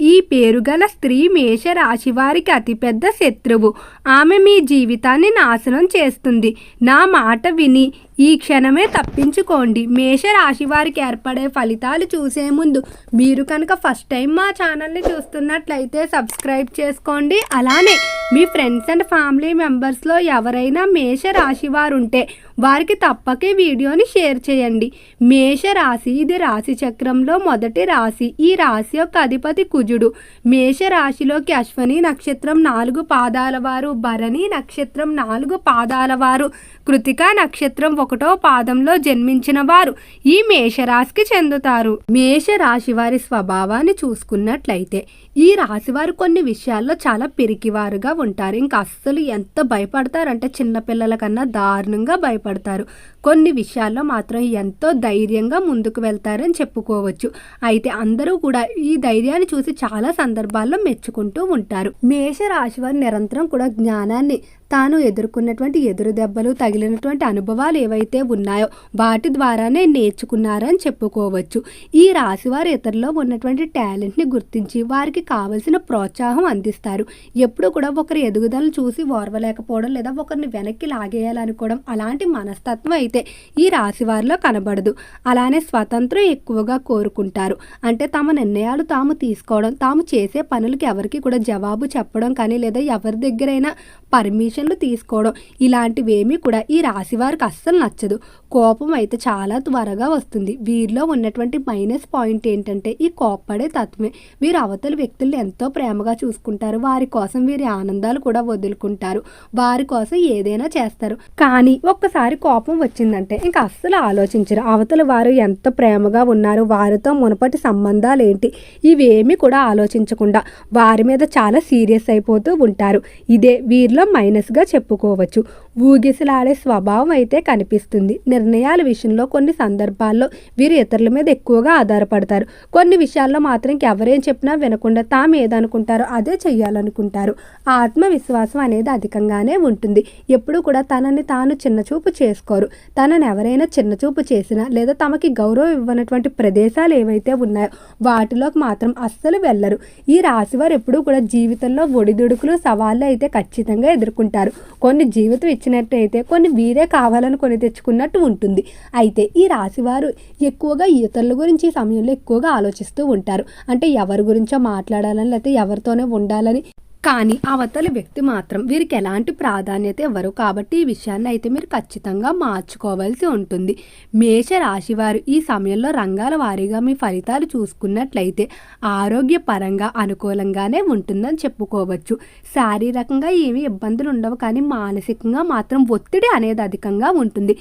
ఈ పేరుగల స్త్రీ మేషరాశి వారికి అతిపెద్ద శత్రువు. ఆమె మీ జీవితాన్ని నాశనం చేస్తుంది. నా మాట విని ఈ క్షణమే తప్పించుకోండి. మేషరాశి వారికి ఏర్పడే ఫలితాలు చూసే ముందు మీరు కనుక ఫస్ట్ టైం మా ఛానల్ని చూస్తున్నట్లయితే సబ్స్క్రైబ్ చేసుకోండి. అలానే మీ ఫ్రెండ్స్ అండ్ ఫ్యామిలీ మెంబర్స్లో ఎవరైనా మేషరాశి వారు ఉంటే వారికి తప్పక వీడియోని షేర్ చేయండి. మేష రాశి ఇది రాశి చక్రంలో మొదటి రాశి. ఈ రాశి యొక్క అధిపతి కుజుడు. మేష రాశిలోకి అశ్వని నక్షత్రం నాలుగు పాదాల వారు భరణి నక్షత్రం నాలుగు పాదాల వారు కృతికా నక్షత్రం ఒకటో పాదంలో జన్మించిన వారు ఈ మేషరాశికి చెందుతారు. మేష రాశి వారి స్వభావాన్ని చూసుకున్నట్లయితే ఈ రాశి వారు కొన్ని విషయాల్లో చాలా పిరికివారుగా ఉంటారు. ఇంకా అస్సలు ఎంత భయపడతారంటే చిన్నపిల్లల కన్నా దారుణంగా భయపడతారు. పడతారు. కొన్ని విషయాల్లో మాత్రం ఎంతో ధైర్యంగా ముందుకు వెళ్తారని చెప్పుకోవచ్చు. అయితే అందరూ కూడా ఈ ధైర్యాన్ని చూసి చాలా సందర్భాల్లో మెచ్చుకుంటూ ఉంటారు. మేషరాశి వారు నిరంతరం కూడా జ్ఞానాన్ని తాను ఎదుర్కొన్నటువంటి ఎదురు దెబ్బలు తగిలినటువంటి అనుభవాలు ఏవైతే ఉన్నాయో వాటి ద్వారానే నేర్చుకున్నారని చెప్పుకోవచ్చు. ఈ రాశి వారు ఇతరులో ఉన్నటువంటి టాలెంట్ని గుర్తించి వారికి కావలసిన ప్రోత్సాహం అందిస్తారు. ఎప్పుడు కూడా ఒకరి ఎదుగుదలను చూసి ఓర్వలేకపోవడం లేదా ఒకరిని వెనక్కి లాగేయాలనుకోవడం అలాంటి మనస్తత్వం అయితే ఈ రాశి వారిలో కనబడదు. అలానే స్వతంత్రం ఎక్కువగా కోరుకుంటారు. అంటే తమ నిర్ణయాలు తాము తీసుకోవడం తాము చేసే పనులకి ఎవరికి కూడా జవాబు చెప్పడం కానీ లేదా ఎవరి దగ్గరైనా పర్మిషన్లు తీసుకోవడం ఇలాంటివేమీ కూడా ఈ రాశి వారికి అస్సలు నచ్చదు. కోపం అయితే చాలా త్వరగా వస్తుంది. వీరిలో ఉన్నటువంటి మైనస్ పాయింట్ ఏంటంటే ఈ కోప్పడే తత్వమే. వీరు అవతల వ్యక్తుల్ని ఎంతో ప్రేమగా చూసుకుంటారు. వారి కోసం వీరి ఆనందాలు కూడా వదులుకుంటారు. వారి కోసం ఏదైనా చేస్తారు. కానీ ఒక్కసారి కోపం వచ్చిందంటే ఇంకా అస్సలు ఆలోచించరు. అవతల వారు ఎంత ప్రేమగా ఉన్నారు వారితో మునపటి సంబంధాలు ఏంటి ఇవేమీ కూడా ఆలోచించకుండా వారి మీద చాలా సీరియస్ అయిపోతూ ఉంటారు. ఇదే వీరిలో మైనస్గా చెప్పుకోవచ్చు. ఊగిసలాడే స్వభావం అయితే కనిపిస్తుంది. నిర్ణయాల విషయంలో కొన్ని సందర్భాల్లో వీరు ఇతరుల మీద ఎక్కువగా ఆధారపడతారు. కొన్ని విషయాల్లో మాత్రం ఎవరేం చెప్పినా వినకుండా తాము ఏదనుకుంటారో అదే చెయ్యాలనుకుంటారు. ఆత్మవిశ్వాసం అనేది అధికంగానే ఉంటుంది. ఎప్పుడు కూడా తనని తాను చిన్నచూపు చేసుకోరు. తనని ఎవరైనా చిన్నచూపు చేసినా లేదా తమకి గౌరవం ఇవ్వనటువంటి ప్రదేశాలు ఏవైతే ఉన్నాయో వాటిలోకి మాత్రం అస్సలు వెళ్ళరు. ఈ రాశివారు ఎప్పుడూ కూడా జీవితంలో ఒడిదుడుకులు సవాళ్ళు అయితే ఖచ్చితంగా ఎదుర్కొంటారు. కొన్ని జీవితం ఇచ్చినట్టయితే కొన్ని వీరే కావాలని కొని తెచ్చుకున్నట్టు ఉంటుంది. అయితే ఈ రాశివారు ఎక్కువగా ఇతరుల గురించి ఈ సమయంలో ఎక్కువగా ఆలోచిస్తూ ఉంటారు. అంటే ఎవరి గురించో మాట్లాడాలని లేకపోతే ఎవరితోనే ఉండాలని కానీ అవతలి వ్యక్తి మాత్రం వీరికి ఎలాంటి ప్రాధాన్యత ఇవ్వరు కాబట్టి ఈ విషయాన్ని అయితే మీరు ఖచ్చితంగా మార్చుకోవాల్సి ఉంటుంది. మేష రాశి వారు ఈ సమయంలో రంగాల వారీగా మీ ఫలితాలు చూసుకున్నట్లయితే ఆరోగ్యపరంగా అనుకూలంగానే ఉంటుందని చెప్పుకోవచ్చు. శారీరకంగా ఏమీ ఇబ్బందులు ఉండవు కానీ మానసికంగా మాత్రం ఒత్తిడి అనేది అధికంగా ఉంటుంది.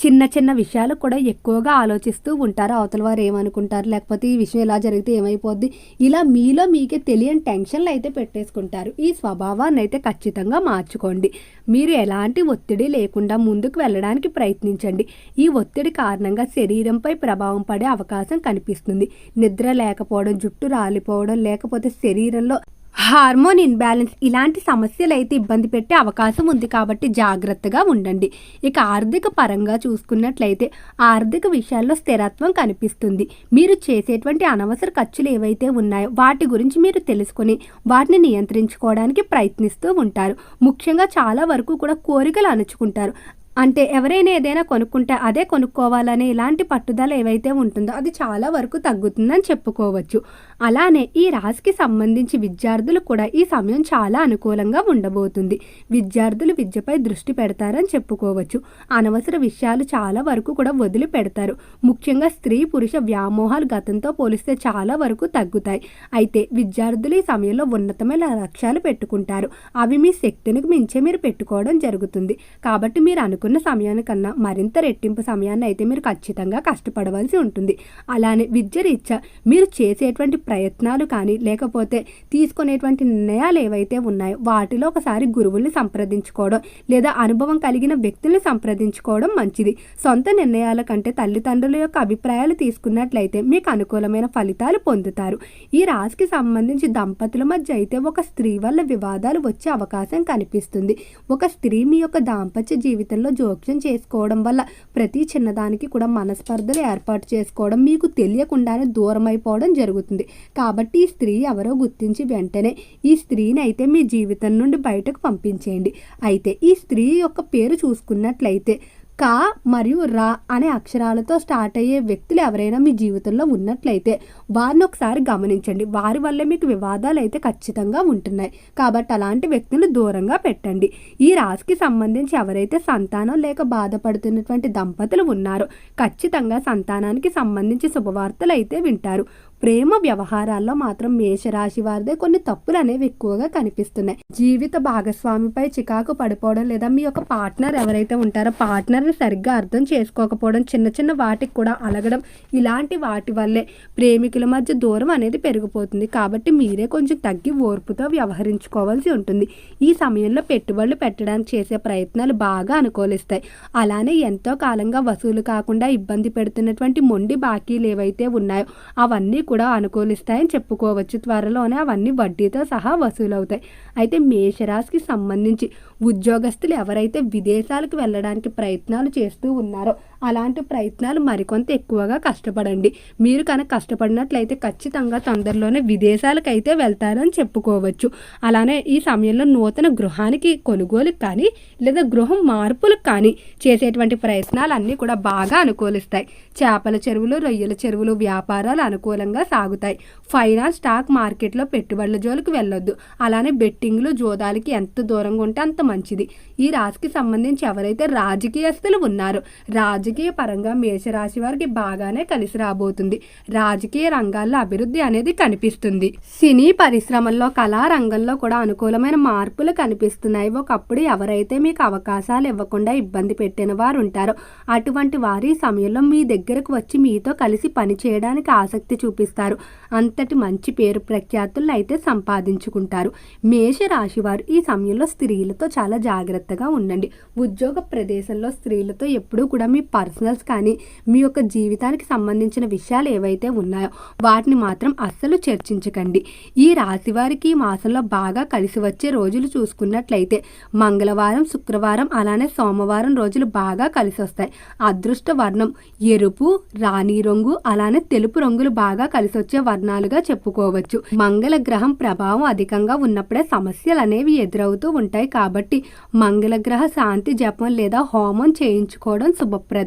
చిన్న చిన్న విషయాలు కూడా ఎక్కువగా ఆలోచిస్తూ ఉంటారు. అవతల వారు ఏమనుకుంటారు? లేకపోతే ఈ విషయం ఎలా జరిగితే ఏమైపోద్ది? ఇలా మీలో మీకే తెలియని టెన్షన్లు అయితే పెట్టేసుకుంటారు. ఈ స్వభావాన్ని అయితే ఖచ్చితంగా మార్చుకోండి. మీరు ఎలాంటి ఒత్తిడి లేకుండా ముందుకు వెళ్ళడానికి ప్రయత్నించండి. ఈ ఒత్తిడి కారణంగా శరీరంపై ప్రభావం పడే అవకాశం కనిపిస్తుంది. నిద్ర లేకపోవడం జుట్టు రాలిపోవడం లేకపోతే శరీరంలో హార్మోన్ ఇన్బ్యాలెన్స్ ఇలాంటి సమస్యలు అయితే ఇబ్బంది పెట్టే అవకాశం ఉంది కాబట్టి జాగ్రత్తగా ఉండండి. ఇక ఆర్థిక పరంగా చూసుకున్నట్లయితే ఆర్థిక విషయాల్లో స్థిరత్వం కనిపిస్తుంది. మీరు చేసేటువంటి అనవసర ఖర్చులు ఏవైతే ఉన్నాయో వాటి గురించి మీరు తెలుసుకుని వాటిని నియంత్రించుకోవడానికి ప్రయత్నిస్తూ ఉంటారు. ముఖ్యంగా చాలా వరకు కూడా కోరికలు అణుచుకుంటారు. అంటే ఎవరైనా ఏదైనా కొనుక్కుంటే అదే కొనుక్కోవాలనే ఇలాంటి పట్టుదల ఏవైతే ఉంటుందో అది చాలా వరకు తగ్గుతుందని చెప్పుకోవచ్చు. అలానే ఈ రాశికి సంబంధించి విద్యార్థులు కూడా ఈ సమయం చాలా అనుకూలంగా ఉండబోతుంది. విద్యార్థులు విద్యపై దృష్టి పెడతారని చెప్పుకోవచ్చు. అనవసర విషయాలు చాలా వరకు కూడా వదిలి పెడతారు ముఖ్యంగా స్త్రీ పురుష వ్యామోహాలు గతంతో పోలిస్తే చాలా వరకు తగ్గుతాయి. అయితే విద్యార్థులు ఈ సమయంలో ఉన్నతమైన లక్ష్యాలు పెట్టుకుంటారు. అవి మీ శక్తిని మించే మీరు పెట్టుకోవడం జరుగుతుంది. కాబట్టి మీరు అనుకున్న సమయానికన్నా మరింత రెట్టింపు సమయాన్ని అయితే మీరు ఖచ్చితంగా కష్టపడవలసి ఉంటుంది. అలానే విద్య రీత్యా మీరు చేసేటువంటి ప్రయత్నాలు కానీ లేకపోతే తీసుకునేటువంటి నిర్ణయాలు ఏవైతే ఉన్నాయో వాటిలో ఒకసారి గురువుల్ని సంప్రదించుకోవడం లేదా అనుభవం కలిగిన వ్యక్తుల్ని సంప్రదించుకోవడం మంచిది. సొంత నిర్ణయాల కంటే తల్లిదండ్రుల యొక్క అభిప్రాయాలు తీసుకున్నట్లయితే మీకు అనుకూలమైన ఫలితాలు పొందుతారు. ఈ రాశికి సంబంధించి దంపతుల మధ్య అయితే ఒక స్త్రీ వల్ల వివాదాలు వచ్చే అవకాశం కనిపిస్తుంది. ఒక స్త్రీ మీ యొక్క దాంపత్య జీవితంలో జోక్యం చేసుకోవడం వల్ల ప్రతి చిన్నదానికి కూడా మనస్పర్ధలు ఏర్పాటు చేసుకోవడం మీకు తెలియకుండానే దూరం అయిపోవడం జరుగుతుంది. కాబట్టి ఈ స్త్రీ ఎవరో గుర్తించి వెంటనే ఈ స్త్రీని అయితే మీ జీవితం నుండి బయటకు పంపించేయండి. అయితే ఈ స్త్రీ యొక్క పేరు చూసుకున్నట్లయితే కా మరియు రా అనే అక్షరాలతో స్టార్ట్ అయ్యే వ్యక్తులు ఎవరైనా మీ జీవితంలో ఉన్నట్లయితే వారిని ఒకసారి గమనించండి. వారి వల్ల మీకు వివాదాలు అయితే ఖచ్చితంగా ఉంటున్నాయి. కాబట్టి అలాంటి వ్యక్తులు దూరంగా పెట్టండి. ఈ రాశికి సంబంధించి ఎవరైతే సంతానం లేక బాధపడుతున్నటువంటి దంపతులు ఉన్నారో ఖచ్చితంగా సంతానానికి సంబంధించి శుభవార్తలు అయితే వింటారు. ప్రేమ వ్యవహారాల్లో మాత్రం మేషరాశి వారిదే కొన్ని తప్పులు అనేవి ఎక్కువగా కనిపిస్తున్నాయి. జీవిత భాగస్వామిపై చికాకు పడిపోవడం లేదా మీ యొక్క పార్ట్నర్ ఎవరైతే ఉంటారో పార్ట్నర్ని సరిగ్గా అర్థం చేసుకోకపోవడం చిన్న చిన్న వాటికి కూడా అలగడం ఇలాంటి వాటి వల్లే ప్రేమికుల మధ్య దూరం అనేది పెరిగిపోతుంది. కాబట్టి మీరే కొంచెం తగ్గి ఓర్పుతో వ్యవహరించుకోవాల్సి ఉంటుంది. ఈ సమయంలో పెట్టుబడులు పెట్టడానికి చేసే ప్రయత్నాలు బాగా అనుకూలిస్తాయి. అలానే ఎంతో కాలంగా వసూలు కాకుండా ఇబ్బంది పెడుతున్నటువంటి మొండి బాకీలు ఏవైతే ఉన్నాయో అవన్నీ కూడా కూడా అనుకూలిస్తాయని చెప్పుకోవచ్చు. త్వరలోనే అవన్నీ వడ్డీతో సహా వసూలవుతాయి. అయితే మేషరాశికి సంబంధించి ఉద్యోగస్తులు ఎవరైతే విదేశాలకు వెళ్ళడానికి ప్రయత్నాలు చేస్తూ ఉన్నారో అలాంటి ప్రయత్నాలు మరికొంత ఎక్కువగా కష్టపడండి. మీరు కనుక కష్టపడినట్లయితే ఖచ్చితంగా తొందరలోనే విదేశాలకు అయితే వెళ్తారని చెప్పుకోవచ్చు. అలానే ఈ సమయంలో నూతన గృహానికి కొనుగోలు కానీ లేదా గృహం మార్పులకు కానీ చేసేటువంటి ప్రయత్నాలు అన్నీ కూడా బాగా అనుకూలిస్తాయి. చేపల చెరువులు రొయ్యల చెరువులు వ్యాపారాలు అనుకూలంగా సాగుతాయి. ఫైనాన్స్ స్టాక్ మార్కెట్లో పెట్టుబడుల జోలికి వెళ్ళొద్దు. అలానే బెట్టింగ్లు జోదాలకి ఎంత దూరంగా ఉంటే అంత మంచిది. ఈ రాశికి సంబంధించి ఎవరైతే రాజకీయస్తులు ఉన్నారో రాజకీయ రాజకీయ పరంగా మేషరాశి వారికి బాగానే కలిసి రాబోతుంది. రాజకీయ రంగాల్లో అభివృద్ధి అనేది కనిపిస్తుంది. సినీ పరిశ్రమల్లో కళా రంగంలో కూడా అనుకూలమైన మార్పులు కనిపిస్తున్నాయి. ఒకప్పుడు ఎవరైతే మీకు అవకాశాలు ఇవ్వకుండా ఇబ్బంది పెట్టిన వారు ఉంటారో అటువంటి వారి సమయంలో మీ దగ్గరకు వచ్చి మీతో కలిసి పని చేయడానికి ఆసక్తి చూపిస్తారు. అంతటి మంచి పేరు ప్రఖ్యాతులను అయితే సంపాదించుకుంటారు. మేషరాశి వారు ఈ సమయంలో స్త్రీలతో చాలా జాగ్రత్తగా ఉండండి. ఉద్యోగ ప్రదేశంలో స్త్రీలతో ఎప్పుడూ కూడా మీ పర్సనల్స్ కానీ మీ యొక్క జీవితానికి సంబంధించిన విషయాలు ఏవైతే ఉన్నాయో వాటిని మాత్రం అస్సలు చర్చించకండి. ఈ రాశి వారికి ఈ మాసంలో బాగా కలిసి వచ్చే రోజులు చూసుకున్నట్లయితే మంగళవారం శుక్రవారం అలానే సోమవారం రోజులు బాగా కలిసి వస్తాయి. అదృష్ట వర్ణం ఎరుపు రాణి రంగు అలానే తెలుపు రంగులు బాగా కలిసి వచ్చే వర్ణాలుగా చెప్పుకోవచ్చు. మంగళ గ్రహం ప్రభావం అధికంగా ఉన్నప్పుడే సమస్యలు అనేవి ఎదురవుతూ ఉంటాయి కాబట్టి మంగళ గ్రహ శాంతి జపం లేదా హోమం చేయించుకోవడం శుభప్రదం.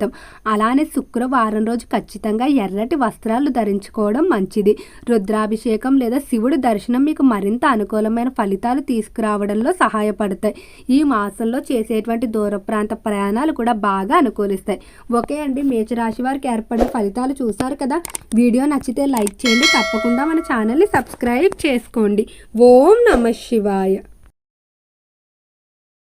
అలానే శుక్రవారం రోజు ఖచ్చితంగా ఎర్రటి వస్త్రాలు ధరించుకోవడం మంచిది. రుద్రాభిషేకం లేదా శివుడి దర్శనం మీకు మరింత అనుకూలమైన ఫలితాలు తీసుకురావడంలో సహాయపడతాయి. ఈ మాసంలో చేసేటువంటి దూర ప్రాంత ప్రయాణాలు కూడా బాగా అనుకూలిస్తాయి. ఓకే అండి మేచరాశి వారికి ఏర్పడిన ఫలితాలు చూసారు కదా? వీడియో నచ్చితే లైక్ చేయండి. తప్పకుండా మన ఛానల్ని సబ్స్క్రైబ్ చేసుకోండి. ఓం నమ శివాయ.